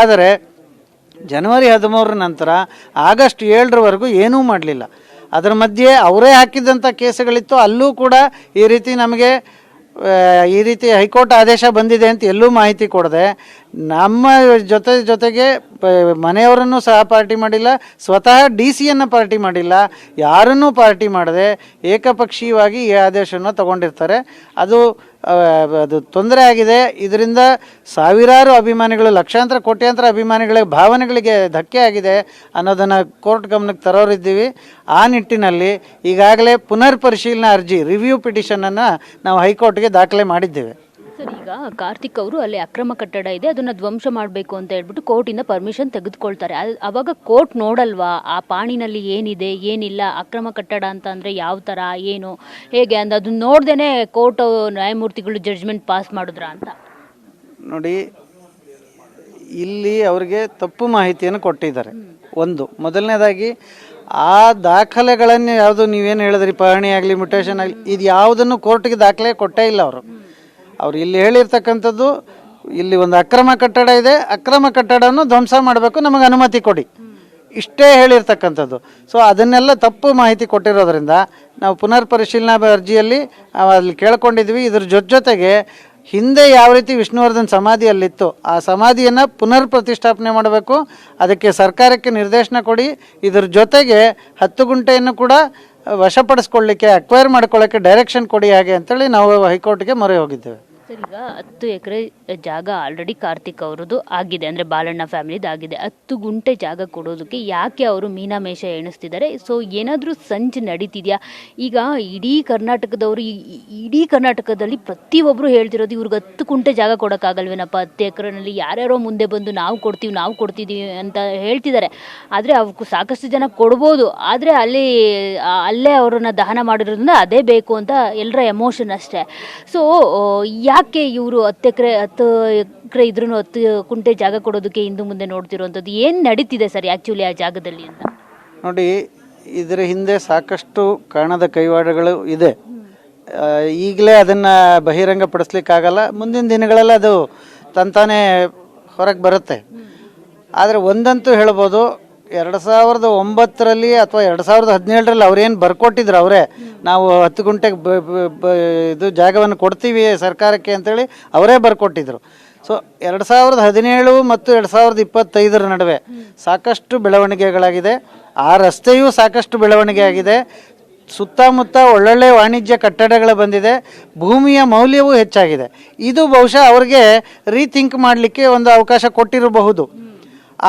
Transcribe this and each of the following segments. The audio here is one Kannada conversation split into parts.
ಆದರೆ ಜನವರಿ ಹದಿಮೂರರ ನಂತರ ಆಗಸ್ಟ್ ಏಳರವರೆಗೂ ಏನೂ ಮಾಡಲಿಲ್ಲ. ಅದರ ಮಧ್ಯೆ ಅವರೇ ಹಾಕಿದ್ದಂಥ ಕೇಸುಗಳಿತ್ತು. ಅಲ್ಲೂ ಕೂಡ ಈ ರೀತಿ ನಮಗೆ ಈ ರೀತಿ ಹೈಕೋರ್ಟ್ ಆದೇಶ ಬಂದಿದೆ ಅಂತ ಎಲ್ಲೂ ಮಾಹಿತಿ ಕೊಡದೆ ನಮ್ಮ ಜೊತೆ ಜೊತೆಗೆ ಮನೆಯವರನ್ನು ಸಹ ಪಾರ್ಟಿ ಮಾಡಿಲ್ಲ. ಸ್ವತಃ ಡಿ ಸಿಯನ್ನು ಪಾರ್ಟಿ ಮಾಡಿಲ್ಲ. ಯಾರನ್ನೂ ಪಾರ್ಟಿ ಮಾಡದೆ ಏಕಪಕ್ಷೀಯವಾಗಿ ಈ ಆದೇಶವನ್ನು ತಗೊಂಡಿರ್ತಾರೆ. ಅದು ಅದು ತೊಂದರೆ ಆಗಿದೆ. ಇದರಿಂದ ಸಾವಿರಾರು ಅಭಿಮಾನಿಗಳು, ಲಕ್ಷಾಂತರ, ಕೋಟ್ಯಾಂತರ ಅಭಿಮಾನಿಗಳ ಭಾವನೆಗಳಿಗೆ ಧಕ್ಕೆ ಆಗಿದೆ ಅನ್ನೋದನ್ನು ಕೋರ್ಟ್ ಗಮನಕ್ಕೆ ತರೋರಿದ್ದೀವಿ. ಆ ನಿಟ್ಟಿನಲ್ಲಿ ಈಗಾಗಲೇ ಪುನರ್ ಪರಿಶೀಲನಾ ಅರ್ಜಿ, ರಿವ್ಯೂ ಪಿಟಿಷನನ್ನು ನಾವು ಹೈಕೋರ್ಟ್ಗೆ ದಾಖಲೆ ಮಾಡಿದ್ದೇವೆ. ಕಾರ್ತಿಕ್ ಅವರು ಅಲ್ಲಿ ಅಕ್ರಮ ಕಟ್ಟಡ ಇದೆ ಅದನ್ನ ಧ್ವಂಸ ಮಾಡಬೇಕು ಅಂತ ಹೇಳ್ಬಿಟ್ಟು ಕೋರ್ಟಿಂದ ಪರ್ಮಿಷನ್ ತೆಗೆದುಕೊಳ್ತಾರೆ. ಅವಾಗ ಕೋರ್ಟ್ ನೋಡಲ್ವಾ ಆ ಪಾಣಿನಲ್ಲಿ ಏನಿದೆ ಏನಿಲ್ಲ ಅಕ್ರಮ ಕಟ್ಟಡ ಅಂತ ಅಂದ್ರೆ ಯಾವ ತರ ಏನು ಹೇಗೆ ಅಂತ ಅದನ್ನ ನೋಡ್ದೇನೆ ಕೋರ್ಟ್ ನ್ಯಾಯಮೂರ್ತಿಗಳು ಜಡ್ಜ್ಮೆಂಟ್ ಪಾಸ್ ಮಾಡಿದ್ರ ಅಂತ. ನೋಡಿ ಇಲ್ಲಿ ಅವರಿಗೆ ತಪ್ಪು ಮಾಹಿತಿಯನ್ನು ಕೊಟ್ಟಿದ್ದಾರೆ. ಒಂದು ಮೊದಲನೇದಾಗಿ ಆ ದಾಖಲೆಗಳನ್ನು ಯಾವುದು ನೀವೇನು ಹೇಳಿದ್ರಿ ಪಹಣಿ ಆಗಲಿ ಮ್ಯುಟೇಷನ್ ಆಗಲಿ ಇದು ಯಾವುದನ್ನು ಕೋರ್ಟ್ಗೆ ದಾಖಲೆ ಕೊಟ್ಟೇ ಇಲ್ಲ ಅವರು. ಅವ್ರು ಇಲ್ಲಿ ಹೇಳಿರ್ತಕ್ಕಂಥದ್ದು, ಇಲ್ಲಿ ಒಂದು ಅಕ್ರಮ ಕಟ್ಟಡ ಇದೆ, ಅಕ್ರಮ ಕಟ್ಟಡವನ್ನು ಧ್ವಂಸ ಮಾಡಬೇಕು ನಮಗೆ ಅನುಮತಿ ಕೊಡಿ. ಇಷ್ಟೇ ಹೇಳಿರ್ತಕ್ಕಂಥದ್ದು. ಸೊ ಅದನ್ನೆಲ್ಲ ತಪ್ಪು ಮಾಹಿತಿ ಕೊಟ್ಟಿರೋದ್ರಿಂದ ನಾವು ಪುನರ್ ಪರಿಶೀಲನಾ ಅರ್ಜಿಯಲ್ಲಿ ಅಲ್ಲಿ ಕೇಳ್ಕೊಂಡಿದ್ವಿ. ಇದ್ರ ಜೊತೆ ಜೊತೆಗೆ ಹಿಂದೆ ಯಾವ ರೀತಿ ವಿಷ್ಣುವರ್ಧನ್ ಸಮಾಧಿಯಲ್ಲಿತ್ತು ಆ ಸಮಾಧಿಯನ್ನು ಪುನರ್ ಪ್ರತಿಷ್ಠಾಪನೆ ಮಾಡಬೇಕು. ಅದಕ್ಕೆ ಸರ್ಕಾರಕ್ಕೆ ನಿರ್ದೇಶನ ಕೊಡಿ. ಇದ್ರ ಜೊತೆಗೆ ಹತ್ತು ಗುಂಟೆಯನ್ನು ಕೂಡ ವಶಪಡಿಸ್ಕೊಳ್ಳಿಕ್ಕೆ ಅಕ್ವೈರ್ ಮಾಡ್ಕೊಳ್ಳೋಕ್ಕೆ ಡೈರೆಕ್ಷನ್ ಕೊಡಿ ಹಾಗೆ ಅಂತೇಳಿ ನಾವು ಹೈಕೋರ್ಟ್ಗೆ ಮೊರೆ ಹೋಗಿದ್ದೇವೆ. ಸರ್ ಈಗ ಹತ್ತು ಎಕರೆ ಜಾಗ ಆಲ್ರೆಡಿ ಕಾರ್ತಿಕ್ ಅವರದು ಆಗಿದೆ. ಅಂದ್ರೆ ಬಾಲಣ್ಣ ಫ್ಯಾಮಿಲಿದು ಆಗಿದೆ. ಹತ್ತು ಗುಂಟೆ ಜಾಗ ಕೊಡೋದಕ್ಕೆ ಯಾಕೆ ಅವರು ಮೀನಾಮೇಷ ಎಣಿಸ್ತಿದ್ದಾರೆ? ಸೊ ಏನಾದರೂ ಸಂಜೆ ನಡೀತಿದ್ಯಾ? ಈಗ ಇಡೀ ಕರ್ನಾಟಕದವರು ಇಡೀ ಕರ್ನಾಟಕದಲ್ಲಿ ಪ್ರತಿಯೊಬ್ಬರು ಹೇಳ್ತಿರೋದು ಇವ್ರಿಗೆ ಹತ್ತು ಗುಂಟೆ ಜಾಗ ಕೊಡೋಕ್ಕಾಗಲ್ವೇನಪ್ಪ? ಹತ್ತು ಎಕರೆನಲ್ಲಿ ಯಾರ್ಯಾರೋ ಮುಂದೆ ಬಂದು ನಾವು ಕೊಡ್ತೀವಿ, ನಾವು ಕೊಡ್ತಿದ್ದೀವಿ ಅಂತ ಹೇಳ್ತಿದ್ದಾರೆ. ಆದರೆ ಅವಕ್ಕೂ ಸಾಕಷ್ಟು ಜನ ಕೊಡ್ಬೋದು. ಆದರೆ ಅಲ್ಲಿ, ಅಲ್ಲೇ ಅವರನ್ನ ದಹನ ಮಾಡಿರೋದ್ರಿಂದ ಅದೇ ಬೇಕು ಅಂತ ಎಲ್ಲರ ಎಮೋಷನ್ ಅಷ್ಟೇ. ಸೊ ಯಾಕೆ ಇವರು ಹತ್ತು ಎಕರೆ ಹತ್ತು ಎಕರೆ ಇದ್ರೂ ಹತ್ತು ಕುಂಟೆ ಜಾಗ ಕೊಡೋದಕ್ಕೆ ಹಿಂದೆ ಮುಂದೆ ನೋಡ್ತಿರುವಂಥದ್ದು ಏನು ನಡೀತಿದೆ ಸರ್ ಆ್ಯಕ್ಚುಲಿ ಆ ಜಾಗದಲ್ಲಿ ಅಂತ? ನೋಡಿ, ಇದರ ಹಿಂದೆ ಸಾಕಷ್ಟು ಕಾಣದ ಕೈವಾಡಗಳು ಇದೆ. ಈಗಲೇ ಅದನ್ನು ಬಹಿರಂಗಪಡಿಸ್ಲಿಕ್ಕಾಗಲ್ಲ. ಮುಂದಿನ ದಿನಗಳಲ್ಲಿ ಅದು ತಂತಾನೇ ಹೊರಗೆ ಬರುತ್ತೆ. ಆದರೆ ಒಂದಂತೂ ಹೇಳ್ಬೋದು ಎರಡು ಸಾವಿರದ ಒಂಬತ್ತರಲ್ಲಿ ಅಥವಾ ಎರಡು ಸಾವಿರದ ಹದಿನೇಳರಲ್ಲಿ ಅವ್ರೇನು ಬರ್ಕೊಟ್ಟಿದ್ರು ಅವರೇ, ನಾವು ಹತ್ತು ಗುಂಟೆಗೆ ಇದು ಜಾಗವನ್ನು ಕೊಡ್ತೀವಿ ಸರ್ಕಾರಕ್ಕೆ ಅಂತೇಳಿ ಅವರೇ ಬರ್ಕೊಟ್ಟಿದ್ರು. ಸೊ ಎರಡು ಸಾವಿರದ ಹದಿನೇಳು ಮತ್ತು ಎರಡು ಸಾವಿರದ ಇಪ್ಪತ್ತೈದರ ನಡುವೆ ಸಾಕಷ್ಟು ಬೆಳವಣಿಗೆಗಳಾಗಿದೆ. ಆ ರಸ್ತೆಯೂ ಸಾಕಷ್ಟು ಬೆಳವಣಿಗೆ ಆಗಿದೆ ಸುತ್ತಮುತ್ತ ಒಳ್ಳೊಳ್ಳೆ ವಾಣಿಜ್ಯ ಕಟ್ಟಡಗಳು ಬಂದಿದೆ. ಭೂಮಿಯ ಮೌಲ್ಯವೂ ಹೆಚ್ಚಾಗಿದೆ. ಇದು ಬಹುಶಃ ಅವ್ರಿಗೆ ರೀಥಿಂಕ್ ಮಾಡಲಿಕ್ಕೆ ಒಂದು ಅವಕಾಶ ಕೊಟ್ಟಿರಬಹುದು.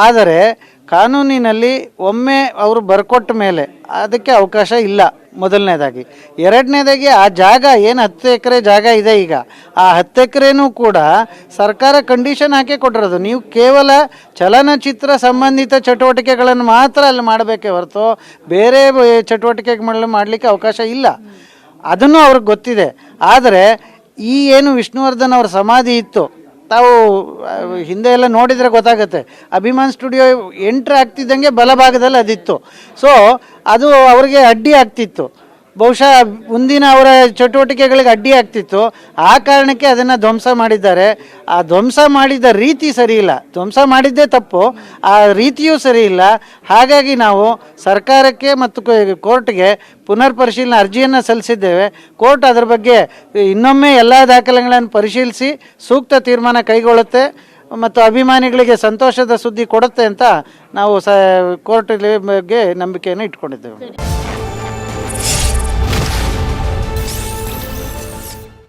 ಆದರೆ ಕಾನೂನಿನಲ್ಲಿ ಒಮ್ಮೆ ಅವರು ಬರ್ಕೊಟ್ಟ ಮೇಲೆ ಅದಕ್ಕೆ ಅವಕಾಶ ಇಲ್ಲ ಮೊದಲನೇದಾಗಿ. ಎರಡನೇದಾಗಿ ಆ ಜಾಗ, ಏನು ಹತ್ತು ಎಕರೆ ಜಾಗ ಇದೆ ಈಗ, ಆ ಹತ್ತು ಎಕರೆನೂ ಕೂಡ ಸರ್ಕಾರ ಕಂಡೀಷನ್ ಹಾಕಿ ಕೊಟ್ಟಿರೋದು. ನೀವು ಕೇವಲ ಚಲನಚಿತ್ರ ಸಂಬಂಧಿತ ಚಟುವಟಿಕೆಗಳನ್ನು ಮಾತ್ರ ಅಲ್ಲಿ ಮಾಡಬೇಕೇ ಹೊರತು ಬೇರೆ ಚಟುವಟಿಕೆ ಮಾಡಲಿಕ್ಕೆ ಅವಕಾಶ ಇಲ್ಲ. ಅದನ್ನು ಅವ್ರಿಗೆ ಗೊತ್ತಿದೆ. ಆದರೆ ಈ ಏನು ವಿಷ್ಣುವರ್ಧನ್ ಅವರ ಸಮಾಧಿ ಇತ್ತು ತಾವು ಹಿಂದೆ ಎಲ್ಲ ನೋಡಿದರೆ ಗೊತ್ತಾಗುತ್ತೆ. ಅಭಿಮಾನ್ ಸ್ಟುಡಿಯೋ ಎಂಟ್ರ್ ಆಗ್ತಿದ್ದಂಗೆ ಬಲಭಾಗದಲ್ಲಿ ಅದಿತ್ತು. ಸೊ ಅದು ಅವರಿಗೆ ಅಡ್ಡಿ ಆಗ್ತಿತ್ತು. ಬಹುಶಃ ಮುಂದಿನ ಅವರ ಚಟುವಟಿಕೆಗಳಿಗೆ ಅಡ್ಡಿ ಆಗ್ತಿತ್ತು. ಆ ಕಾರಣಕ್ಕೆ ಅದನ್ನು ಧ್ವಂಸ ಮಾಡಿದ್ದಾರೆ. ಆ ಧ್ವಂಸ ಮಾಡಿದ ರೀತಿ ಸರಿ ಇಲ್ಲ. ಧ್ವಂಸ ಮಾಡಿದ್ದೇ ತಪ್ಪು. ಆ ರೀತಿಯೂ ಸರಿ ಇಲ್ಲ. ಹಾಗಾಗಿ ನಾವು ಸರ್ಕಾರಕ್ಕೆ ಮತ್ತು ಕೋರ್ಟ್ಗೆ ಪುನರ್ ಪರಿಶೀಲನಾ ಅರ್ಜಿಯನ್ನು ಸಲ್ಲಿಸಿದ್ದೇವೆ. ಕೋರ್ಟ್ ಅದರ ಬಗ್ಗೆ ಇನ್ನೊಮ್ಮೆ ಎಲ್ಲ ದಾಖಲೆಗಳನ್ನು ಪರಿಶೀಲಿಸಿ ಸೂಕ್ತ ತೀರ್ಮಾನ ಕೈಗೊಳ್ಳುತ್ತೆ ಮತ್ತು ಅಭಿಮಾನಿಗಳಿಗೆ ಸಂತೋಷದ ಸುದ್ದಿ ಕೊಡುತ್ತೆ ಅಂತ ನಾವು ಸ, ಕೋರ್ಟ್ ಬಗ್ಗೆ ನಂಬಿಕೆಯನ್ನು ಇಟ್ಕೊಂಡಿದ್ದೇವೆ.